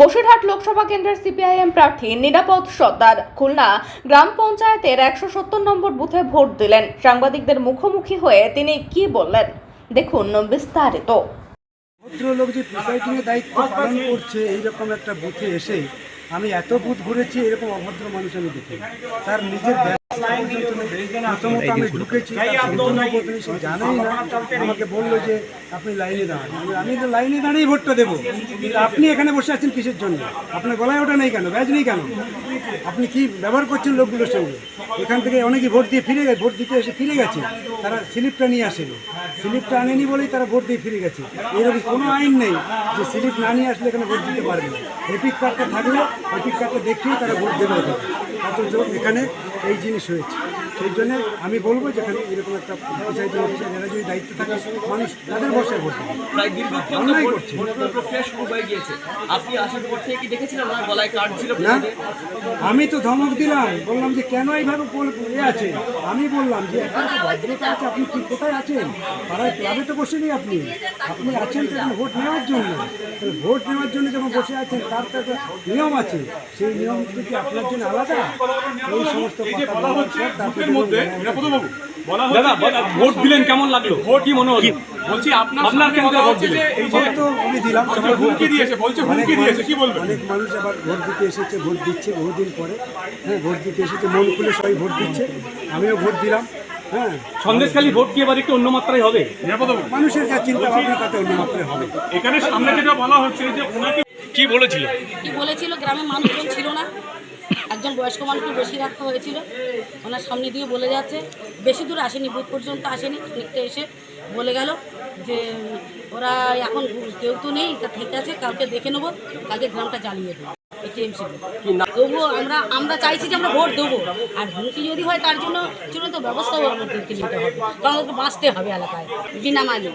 বসিরহাট লোকসভা কেন্দ্রের সিপিআইএম প্রার্থী নিরাপদ সর্দার খুলনা গ্রাম পঞ্চায়েতের একশো সত্তর নম্বর বুথে ভোট দিলেন। সাংবাদিকদের মুখোমুখি হয়ে তিনি কি বললেন? দেখুন বিস্তারিত। ভদ্রলোক যে প্রিসাইডিং এর দায়িত্ব পালন করছে, এইরকম একটা বুথে এসে আমি এত বুথ ঘুরেছি, এরকম অভদ্র মানুষ আমি দেখি তার নিজের। প্রথমত আমি ঢুকেছি না আমাকে বলল যে আপনি লাইনে দাঁড়ান আমি- তো লাইনে দাঁড়িয়ে ভোটটা দেবো আপনি এখানে বসে আছেন কিসের জন্য আপনার গলায় ওটা নেই কেন ব্যাজ নেই কেন আপনি কি ব্যবহার করছেন লোকগুলোর সঙ্গে এখান থেকে অনেকে ভোট দিয়ে ফিরে গেছে ভোট দিতে এসে ফিরে গেছে তারা স্লিপটা নিয়ে আসেনি স্লিপটা আনেনি বলেই তারা ভোট দিয়ে ফিরে গেছে এরকম কোনো আইন নেই যে স্লিপ না নিয়ে আসলে এখানে ভোট দিতে পারবে না এপিক কার্ডটা থাকলে এপিক কার্ডটা দেখিয়ে তারা ভোট দেবে অথচ এখানে এই জিনিস হয়েছে। সেই জন্য আমি বলব যে এখানে এরকম একটা প্রিসাইডিং অফিসার এরা যদি দায়িত্ব থাকে মানুষ তাদের বসায় ভোট প্রায় দীর্ঘক্ষণ তো অন্যায় ভোট করছে। প্রক্রিয়া শুরু হয়ে গিয়েছে। আপনি আসার পর থেকে কি দেখেছিলেন? ওনার গলায় কার্ড ছিল না আমি তো ধমক দিলাম বললাম যে কেন এইভাবে এ আছে? আমি বললাম যে এখন তো ভদ্রতা আছে আপনি কি কোথায় আছেন? পাড়ায় ক্লাবে তো বসে নেই আপনি। আপনি আছেন তো এখানে ভোট নেওয়ার জন্য। ভোট নেওয়ার জন্য যখন বসে আছেন তার তো একটা নিয়ম আছে। সেই নিয়ম কি আপনার জন্য আলাদা? এই সমস্ত কথা বলার পর তারপরে মধ্যে বলবেন, বলা দাদা ভোট দিলেন কেমন লাগল? ভোট কি মনে হলো? বলছি আপনার ভোট দিলেন। এই যে তো আমি দিলাম সবাই ভোট হুমকি দিচ্ছে। দিয়েছে, বলছে হুমকি দিয়েছে, কি বলবেন? অনেক মানুষ আবার ভোট দিতে এসেছে ভোট দিচ্ছে বহুদিন পরে। হ্যাঁ ভোট দিতে এসেছে মন খুলে সবাই ভোট দিচ্ছে। আমিও ভোট দিলাম। হ্যাঁ। সন্দেশখালী ভোট কি এবার একটু অন্য মাত্রায় হবে। মানুষের যা চিন্তা ভাবনা তাতে অন্য মাত্রায় হবে। এখানে সামনে যেটা বলা হচ্ছে যে ওনাকে কি বলেছিল? কি বলেছিল? গ্রামের মানুষজন ছিল না। একজন বয়স্ক মানুষকে বেশি রাখা হয়েছিল। ওনার সামনে দিয়ে বলে যাচ্ছে। বেশি দূর আসেনি বুথ পর্যন্ত আসেনি। খানিকটা এসে বলে গেল যে, ওরা এখন কেউ তো নেই, তা ঠিক আছে, কালকে দেখে নেব। কালকে গ্রামটা জ্বালিয়ে দেবো এটিএমসি তবুও আমরা আমরা চাইছি যে আমরা ভোট দেবো। আর হুমকি যদি হয়, তার জন্য চূড়ান্ত ব্যবস্থাও আমাদেরকে নিতে হবে। কারণ বাঁচতে হবে এলাকায়। বিনামালি